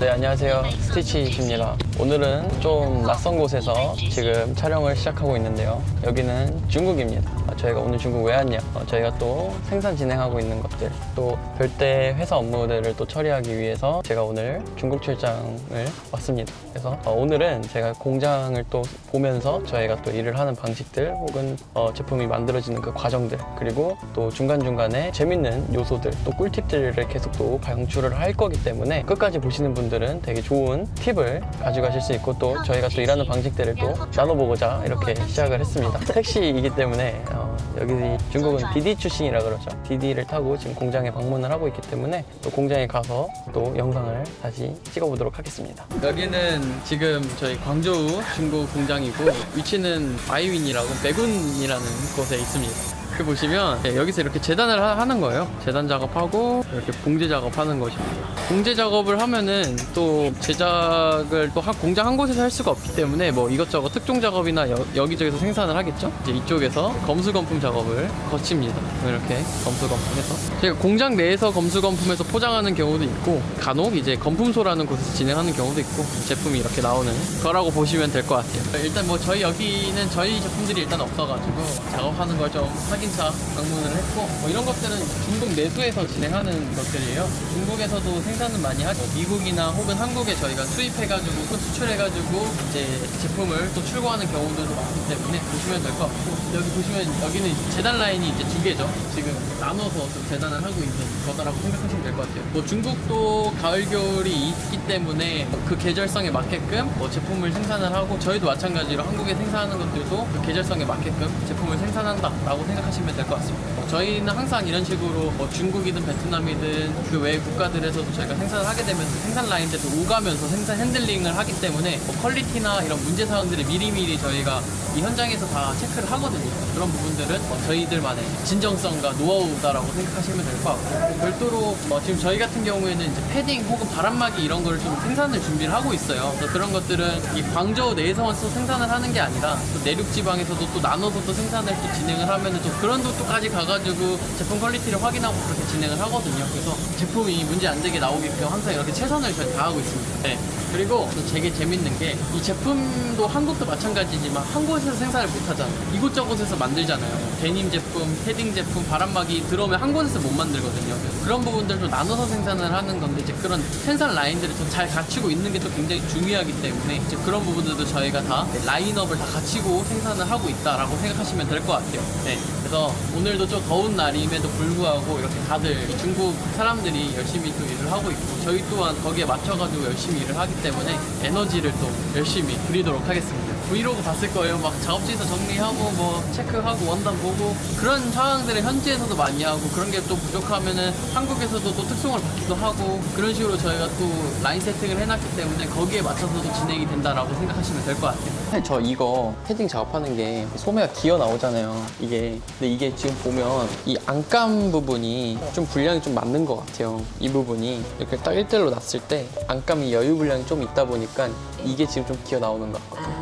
네, 안녕하세요. 스티치입니다. 오늘은 좀 낯선 곳에서 지금 촬영을 시작하고 있는데요. 여기는 중국입니다. 어, 저희가 오늘 중국 왜 왔냐? 어, 저희가 또 생산 진행하고 있는 것들, 또 별대 회사 업무들을 또 처리하기 위해서 제가 오늘 중국 출장을 왔습니다. 그래서 어, 오늘은 제가 공장을 또 보면서 저희가 또 일을 하는 방식들 혹은 어, 제품이 만들어지는 그 과정들 그리고 또 중간중간에 재밌는 요소들 또 꿀팁들을 계속 또 방출을 할 거기 때문에 끝까지 보시는 분들 은 되게 좋은 팁을 가져가실 수 있고 또 저희가 또 일하는 방식들을 또 나눠보고자 이렇게 시작을 했습니다. 택시이기 때문에 어, 여기 중국은 디디 출신이라 그러죠. 디디를 타고 지금 공장에 방문을 하고 있기 때문에 또 공장에 가서 또 영상을 다시 찍어보도록 하겠습니다. 여기는 지금 저희 광저우 중국 공장이고 위치는 바이윈이라고 백운이라는 곳에 있습니다. 그 보시면 예, 여기서 이렇게 재단을 하- 하는 거예요. 재단 작업하고 이렇게 봉제 작업하는 것입니다. 봉제 작업을 하면은 또 제작을 또 한- 공장 한 곳에서 할 수가 없기 때문에 뭐 이것저것 특종 작업이나 여, 여기저기서 생산을 하겠죠. 이제 이쪽에서 검수 검품 작업을 거칩니다. 이렇게 검수 검품해서 제가 공장 내에서 검수 검품해서 포장하는 경우도 있고 간혹 이제 검품소라는 곳에서 진행하는 경우도 있고 제품이 이렇게 나오는 거라고 보시면 될 것 같아요. 일단 뭐 저희 여기는 저희 제품들이 일단 없어가지고 작업하는 걸 좀 확인 차 방문을 했고 뭐 이런 것들은 중국 내수에서 진행하는 것들이에요. 중국에서도 생산은 많이 하죠. 미국이나 혹은 한국에 저희가 수입해가지고 또 수출해가지고 이제 제품을 또 출고하는 경우들도 많기 때문에 보시면 될 것 같고 여기 보시면 여기는 재단 라인이 이제 두 개죠. 지금 나눠서 좀 재단을 하고 있는 거다라고 생각하시면 될 것 같아요. 뭐 중국도 가을 겨울이 있기 때문에 그 계절성에 맞게끔 뭐 제품을 생산을 하고 저희도 마찬가지로 한국에 생산하는 것들도 그 계절성에 맞게끔 제품을 생산한다 라고 생각하시면 될 것 같습니다. 뭐 저희는 항상 이런 식으로 뭐 중국이든 베트남이든 그외 국가들에서도 저희가 생산을 하게 되면서 생산 라인들도 오가면서 생산 핸들링을 하기 때문에 뭐 퀄리티나 이런 문제 사항들을 미리미리 저희가 이 현장에서 다 체크를 하거든요. 그런 부분들은 뭐 저희들만의 진정성과 노하우다라고 생각하시면 될 것 같고 별도로 뭐 지금 저희 같은 경우에는 이제 패딩 혹은 바람막이 이런 거를 좀 생산을 준비를 하고 있어요. 그런 것들은 이 광저우 내에서만 또 생산을 하는 게 아니라 또 내륙 지방에서도 또 나눠서 또 생산을 또 진행을 하면은 또 그런 도까지 가가 지고 제품 퀄리티를 확인하고 그렇게 진행을 하거든요. 그래서 제품이 문제 안 되게 나오게끔 항상 이렇게 최선을 다하고 있습니다. 네. 그리고 또 되게 재밌는 게 이 제품도 한국도 마찬가지지만 한 곳에서 생산을 못 하잖아요. 이곳저곳에서 만들잖아요. 데님 제품, 패딩 제품, 바람막이 들어오면 한 곳에서 못 만들거든요. 그런 부분들도 나눠서 생산을 하는 건데 이제 그런 생산 라인들을 좀 잘 갖추고 있는 게 또 굉장히 중요하기 때문에 이제 그런 부분들도 저희가 다 라인업을 다 갖추고 생산을 하고 있다라고 생각하시면 될 것 같아요. 네. 그래서 오늘도 좀 더운 날임에도 불구하고 이렇게 다들 이 중국 사람들이 열심히 또 일을 하고 있고 저희 또한 거기에 맞춰가지고 열심히 일을 하기 때문에 에너지를 또 열심히 드리도록 하겠습니다. 브이로그 봤을 거예요. 막 작업지에서 정리하고 뭐 체크하고 원단 보고 그런 상황들을 현지에서도 많이 하고 그런 게 또 부족하면은 한국에서도 또 특송을 받기도 하고 그런 식으로 저희가 또 라인 세팅을 해놨기 때문에 거기에 맞춰서도 진행이 된다라고 생각하시면 될 것 같아요. 저 이거 패딩 작업하는 게 소매가 기어 나오잖아요. 이게 근데 이게 지금 보면 이 안감 부분이 좀 분량이 좀 맞는 것 같아요. 이 부분이 이렇게 딱 1대1로 놨을 때 안감이 여유 분량이 좀 있다 보니까 이게 지금 좀 기어 나오는 것 같거든요.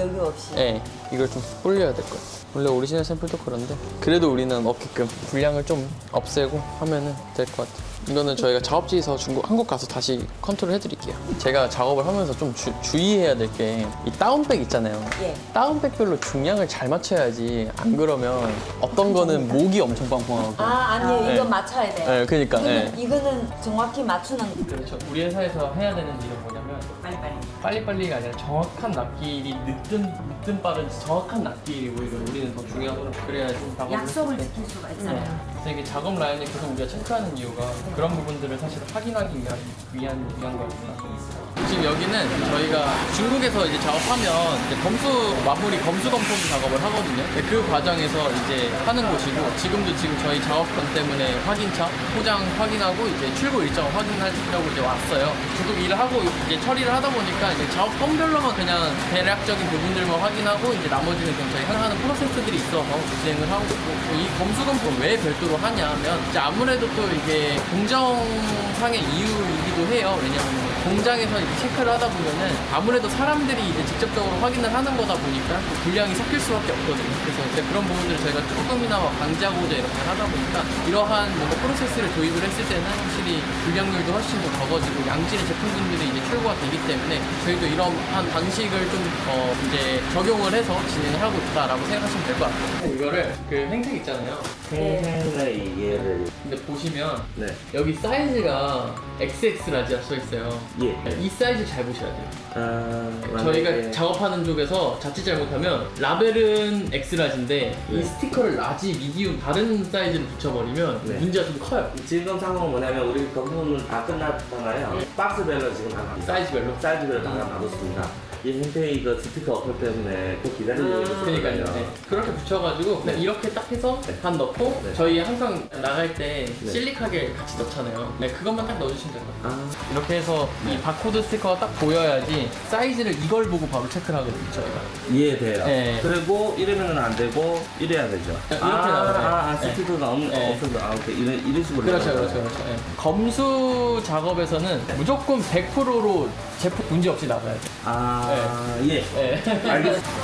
여유 없이. 네, 이걸 좀 불려야 될 것 같아요. 원래 오리지널 샘플도 그런데 그래도 우리는 없게끔 분량을 좀 없애고 하면은 될 것 같아요. 이거는 저희가 작업지에서 중국 한국 가서 다시 컨트롤 해드릴게요. 제가 작업을 하면서 좀 주, 주의해야 될 게 이 다운백 있잖아요. 예. 다운백별로 중량을 잘 맞춰야지 안 그러면 어떤 거는 목이 엄청 빵빵하고 아, 아니에요. 네. 이건 맞춰야 돼. 네, 그러니까, 이거는, 네. 이거는 정확히 맞추는 그렇죠. 우리 회사에서 해야 되는 일은 빨리빨리. 빨리빨리가 아니라 정확한 납기일이 늦든 늦든 빠른지 정확한 납기일이 오히려 우리는 더 중요하고 그래야지 작업을 약속을 지킬 수가 네. 있잖아요. 그래서 이게 작업 라인을 계속 우리가 체크하는 이유가 그런 부분들을 사실 확인하기 위한 위한 위한 거였다. 지금 여기는 저희가 중국에서 이제 작업하면 이제 검수 마무리 검수 검품 작업을 하거든요. 근데 그 과정에서 이제 하는 곳이고 지금도 지금 저희 작업권 때문에 확인차 포장 확인하고 이제 출고 일정 확인하려고 이제 왔어요. 계속 일을 하고 이제 처리를 하다 보니까 이제 작업권별로만 그냥 대략적인 부분들만 확인하고 이제 나머지는 그냥 저희 하는 프로세스들이 있어서 진행을 하고 있고 또이 검수 검품 왜 별도로 하냐면 이제 아무래도 또 이게 공정상의 이유이기도 해요. 왜냐면 공장에서 이제 체크를 하다 보면은 아무래도 사람들이 이제 직접적으로 확인을 하는 거다 보니까 또 불량이 섞일 수밖에 없거든요. 그래서 이제 그런 부분들을 저희가 조금이나마 방지하고자 이렇게 하다 보니까 이러한 뭔가 프로세스를 도입을 했을 때는 확실히 불량률도 훨씬 더 적어지고 양질의 제품군들이 이제 출고가 되기 때문에 저희도 이러한 방식을 좀 어, 이제 적용을 해서 진행을 하고 있다라고 생각하시면 될 것 같아요. 이거를 그 행색 있잖아요. 생생의 이해를 근데 보시면 네. 여기 사이즈가 XX라지 써 있어요. 예. 이 사이즈 잘 보셔야 돼요. 아, 저희가 만약에 작업하는 쪽에서 자칫 잘못하면 라벨은 X라지인데 이 네. 스티커를 라지, 미디움 다른 사이즈를 붙여버리면 네. 문제가 좀 커요. 지금 상황은 뭐냐면 우리 검토는 다 끝났잖아요. 박스별로 지금 다 놔- 사이즈별로. 사이즈별로 다 놔뒀습니다. 이그 스티커 어플 때문에 또 기다리고 있었거든요. 그러니까요. 네. 그렇게 붙여가지고 그냥 이렇게 딱 해서 네. 반 넣고 네. 저희 항상 나갈 때 네. 실리카게 같이 넣잖아요. 네, 그것만 딱 넣어주시면 될 것 같아요. 아, 이렇게 해서 이 바코드 스티커가 딱 보여야지 사이즈를 이걸 보고 바로 체크를 하거든요, 저희가. 이해돼요. 네. 그리고 이러면 안 되고 이래야 되죠. 이렇게 아, 나와요. 아, 아, 네. 스티커가 없, 네. 없어서 아, 오케이. 이런, 이런 식으로. 그렇죠, 나가요. 그렇죠, 그렇죠. 예. 검수 작업에서는 무조건 100%로 제품 문제 없이 나가야 돼. 아, 예. 예. 알겠습니다.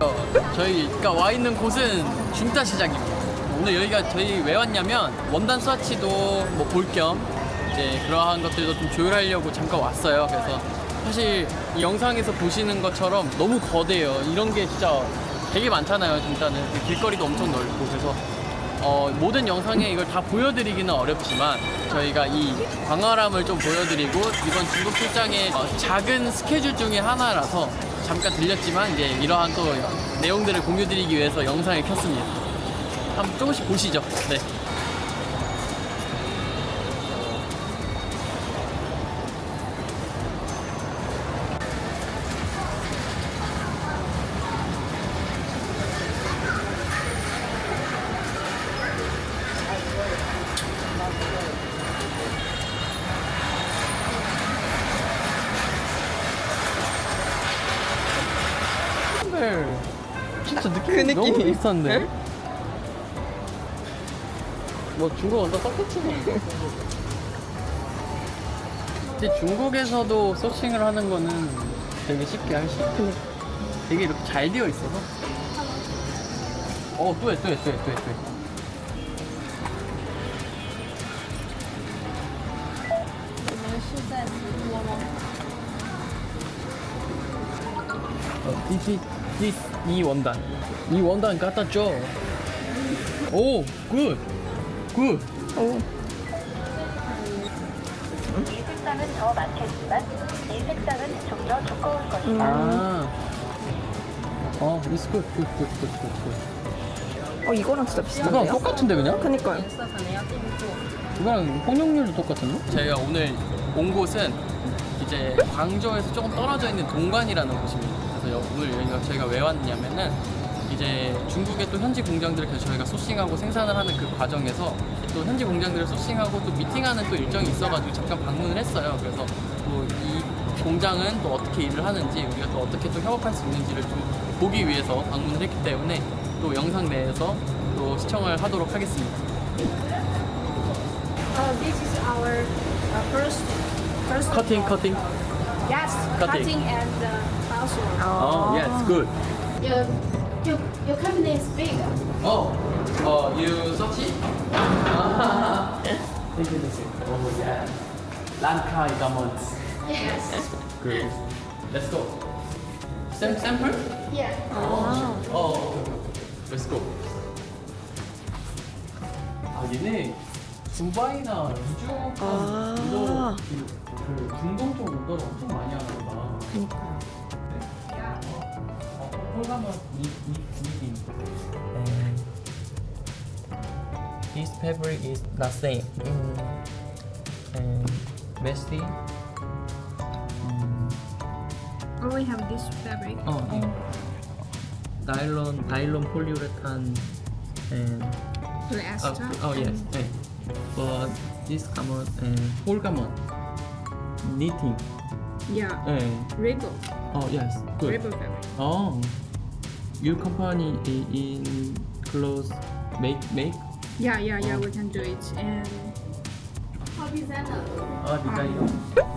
어, 저희가 와 있는 곳은 중타 시장입니다. 오늘 여기가 저희 왜 왔냐면 원단 스와치도 뭐 볼 겸 이제 그러한 것들도 좀 조율하려고 잠깐 왔어요. 그래서 사실 이 영상에서 보시는 것처럼 너무 거대해요. 이런 게 진짜 되게 많잖아요. 중타는 길거리도 엄청 넓고 그래서 어, 모든 영상에 이걸 다 보여드리기는 어렵지만 저희가 이 광활함을 좀 보여드리고 이번 중국 출장의 어, 작은 스케줄 중에 하나라서 잠깐 들렸지만 이제 이러한 또 내용들을 공유드리기 위해서 영상을 켰습니다. 한번 조금씩 보시죠. 네. 네. 진짜 느낌이. 너무 비슷한데? 뭐 중국 언더 썼겠지 근데 중국에서도 소싱을 하는 거는 되게 쉽게 할 수 있고 되게 이렇게 잘 되어 있어서. 어 또 해 또 해 또 해 또 해 또 해. 어, this, this, 이 원단 이 원단 갖다 줘. 오, 굿, 굿. 이 색상은 더 많겠지만 이 색상은 좀 더 두꺼울 것이다. 아, 어, it's good, good, good, good, good, good. 어 이거랑 진짜 이거랑 비슷한데요? 똑같은데 그냥? 그니까요. 이거랑 폭력률도 똑같은데? 저희가 오늘 온 곳은 이제 광저우에서 조금 떨어져 있는 동관이라는 곳입니다. 그래서 오늘 여기가 저희가 왜 왔냐면은 이제 중국의 또 현지 공장들을 계속 저희가 소싱하고 생산을 하는 그 과정에서 또 현지 공장들을 소싱하고 또 미팅하는 또 일정이 있어가지고 잠깐 방문을 했어요. 그래서 또 이 공장은 또 어떻게 일을 하는지 우리가 또 어떻게 또 협업할 수 있는지를 좀 보기 위해서 방문을 했기 때문에 또 영상 내에서 또 시청을 하도록 하겠습니다. Uh, this is our uh, first first 커팅, 커팅. yes Cutting. cutting, and uh, also Oh, yes, good. your, your your company is big Oh, oh, you search it? Ah, thank you, thank you. Oh, yeah. Lanka garments. yes Good. Let's go. Sam sample? yeah Oh, oh, okay, okay, okay. Let's go. 아 얘네 두바이나 미주 아. 이거 그, 그 중동 쪽 오더를 엄청 많이 하나 보다. 그니까요. 어, 홀가면 이이 This fabric is the same. And messy. oh we have this fabric 어, 네. 나일론, 나일론 폴리우레탄 and polyester 아, oh yes. 네. but this common and uh, all mm. common knitting. Yeah. Uh, and Ribbon. oh yes, good. Ribbon fabric. Oh, your company i- in clothes make make Yeah, yeah, yeah. Oh. We can do it. And Hobby Zena. uh, oh, design.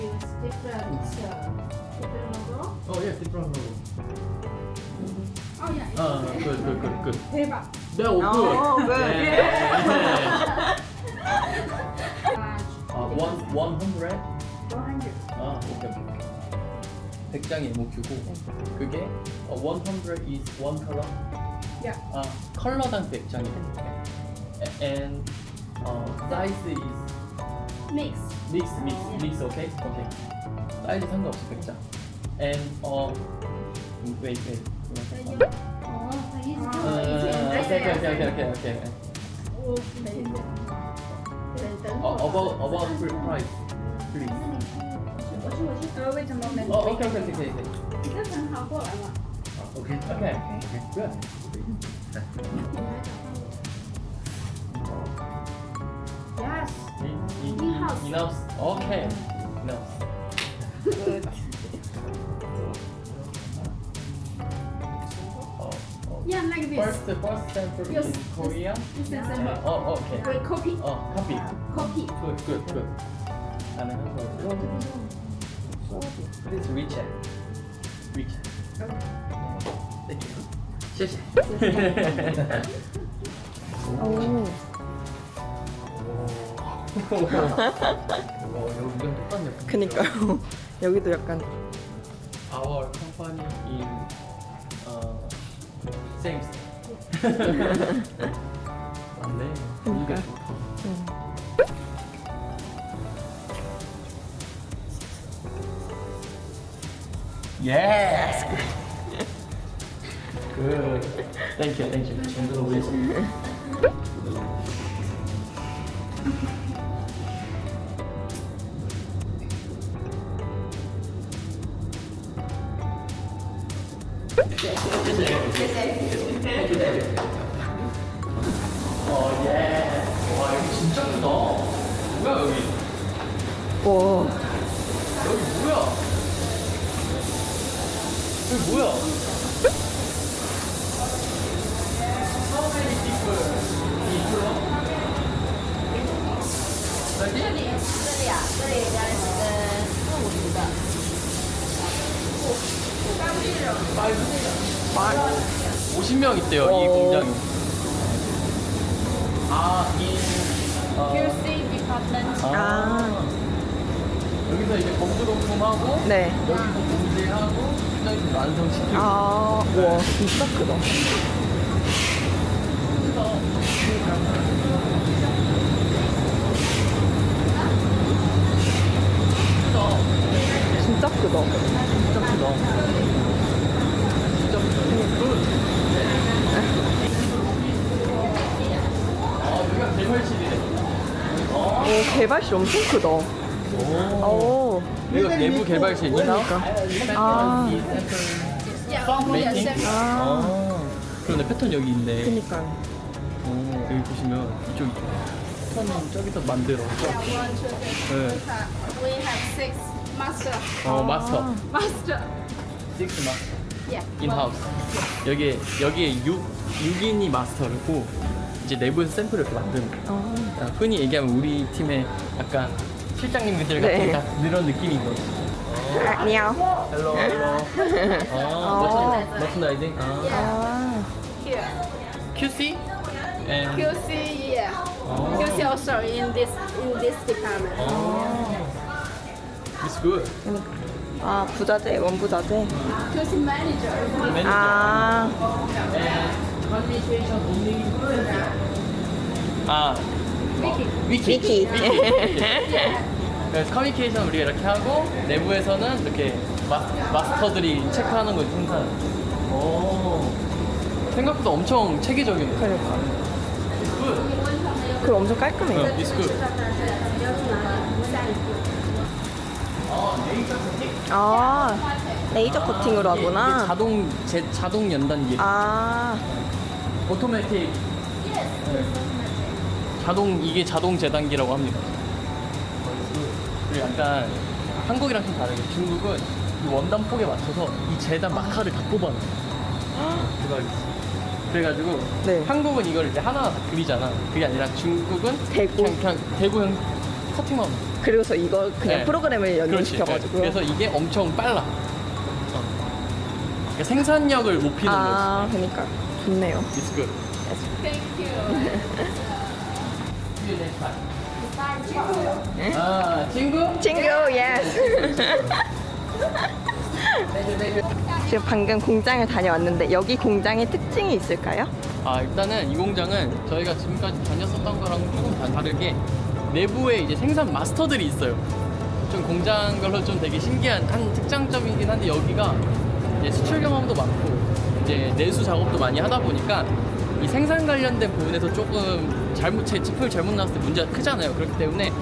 It's different, uh, different logo. 어, 예, 디프런 로고. Oh yeah. it's 아, okay. good, good, good, good. 대박. 네, 오, good. 어, good. 네. Large. 아, one, one hundred. 100. 아, 오케이, 오케이. 100장의 MOQ고 그게 어, 100 is one color. Yeah. 아, 컬러당 100장이래. And 어, size is Mix. mix, mix, mix, okay? Okay. 사이즈 상관없이 100장. And 어, wait, wait. Oh, 아, 오케이, 오케이, 오케이, 오케이, 오케이. 어, about about full price, please. Uh, wait a moment. 어, 오케이, 오케이, 오케이, 오케이. 你跟陈豪过来嘛。 오케이, 오케이, good. 이, In-house. in-house. 오케이. in-house. 어, 어. Yeah, like this. First, first sample Yes. in Korea. This is 어, a 어, 오케이. uh, copy. 어, copy. Copy. Good, good, good. 가능한 걸로. Please recheck. Recheck. Thank you. 谢谢. 오. 어, 여기랑 똑같네. 그니까요. 여기도 약간 Our company in uh, same. 맞네. 분위기가 좋다. Yes. Good. Thank you. Thank you. 정도로 위해서. 어, 예. 와, 여기 진짜 크다. 뭐야, 여기? 와. 여기 뭐야? 여기 뭐야? How many people in Korea? 这里，这里啊，这里呃四五十个。 50명 있대요, 이 공장에. 아, 이. 어, QC department. 아. 여기서 이제 검수동품하고 네. 여기서 공제하고 여기서 완성시키고 아, 와, 진짜 크다. 진짜 크다. 진짜 크다. 진짜 크다. 아, 여기가 개발실이네. 오, 개발실 엄청 크다. 오. 오. 이거 내부 개발실 이나? 아. 메이킹? 아. 그런데 패턴 여기 있네. 그니까요. 오, 여기 보시면 이쪽 패턴 저기서 만들어. 네. We have six master. 어, 마스터. Master. 식스 마스터. Yeah. 인하우스. 여기에 여기에 6 6인이 마스터고 이제 내부에서 샘플을 이렇게 만드는 거예요. 아. 아, 흔히 얘기하면 우리 팀의 약간 실장님들 네. 같은 그런 느낌인 거죠. 안녕. 헬로 헬로. 아, 머천 머천다이징. 아. 아. Here. QC and QC, yeah. QC also in this in this department. It's good. 아, 부자재, 원부자재. QC manager. Manager. 아. And. 아. 위키. 위키. 그래서 커뮤니케이션 우리가 이렇게 하고 내부에서는 이렇게 마, 마스터들이 체크하는 거지 생산. 오. 생각보다 엄청 체계적이네. 그러니까. 굿. 그 엄청 깔끔해요. 어, it's good. 아, 레이저? 아, 이게 하구나. 자동 제 자동 연단 기. 아, 오토매틱. 자동 이게 자동 재단기라고 합니다. 그리고 약간 한국이랑 좀 다르게 중국은 이 원단 폭에 맞춰서 이 재단 마카를 다 뽑아놔요. 대박이지. 그래가지고 네. 한국은 이걸 이제 하나하나 다 그리잖아. 그게 아니라 중국은 대구. 그냥, 그냥 대구형 커팅만. 하면 돼. 그리고서 이거 그냥 네. 프로그램을 그렇지. 연결시켜가지고. 네. 그래서 이게 엄청 빨라. 어. 그러니까 생산력을 높이는 아, 그러니까 좋네요. It's good. 아 친구? 친구, 예스. 지금 방금 공장을 다녀왔는데 여기 공장의 특징이 있을까요? 아 일단은 이 공장은 저희가 지금까지 다녔었던 거랑 조금 다- 다르게 내부에 이제 생산 마스터들이 있어요. 좀 공장별로 좀 되게 신기한 한 특장점이긴 한데 여기가 이제 수출 경험도 많고 이제 내수 작업도 많이 하다 보니까 이 생산 관련된 부분에서 조금 잘못 제 제품을 잘못 나왔을 때 문제가 크잖아요. 그렇기 때문에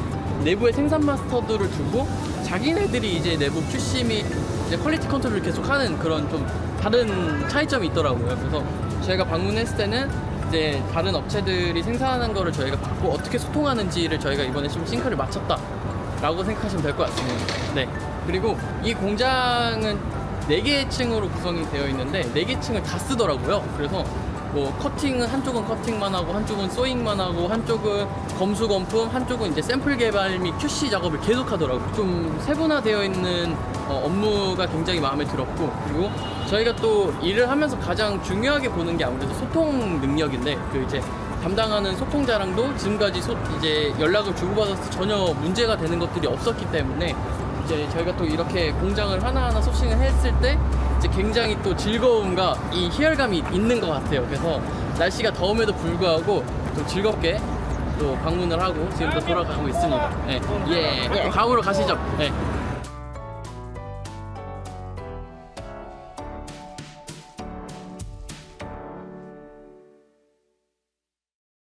내부에 생산 마스터들을 두고 자기네들이 이제 내부 QC 및 이제 퀄리티 컨트롤을 계속하는 그런 좀 다른 차이점이 있더라고요. 그래서 저희가 방문했을 때는 이제 다른 업체들이 생산하는 거를 저희가 봤고 어떻게 소통하는지를 저희가 이번에 좀 싱크를 맞췄다라고 생각하시면 될 것 같습니다. 네. 그리고 이 공장은 4개 층으로 구성이 되어 있는데 4개 층을 다 쓰더라고요. 그래서 뭐 커팅은 한쪽은 커팅만 하고 한쪽은 소잉만 하고 한쪽은 검수 검품 한쪽은 이제 샘플 개발 및 QC 작업을 계속 하더라고요. 좀 세분화되어 있는 어, 업무가 굉장히 마음에 들었고 그리고 저희가 또 일을 하면서 가장 중요하게 보는 게 아무래도 소통 능력인데 그 이제 담당하는 소통 자랑도 지금까지 소- 이제 연락을 주고받았을 때 전혀 문제가 되는 것들이 없었기 때문에 이제 저희가 또 이렇게 공장을 하나하나 소싱을 했을 때 이제 굉장히 또 즐거움과 이 희열감이 있는 것 같아요. 그래서 날씨가 더움에도 불구하고 또 즐겁게 또 방문을 하고 지금 또 돌아가고 있습니다. 네. 예. 또 강으로 가시죠. 네.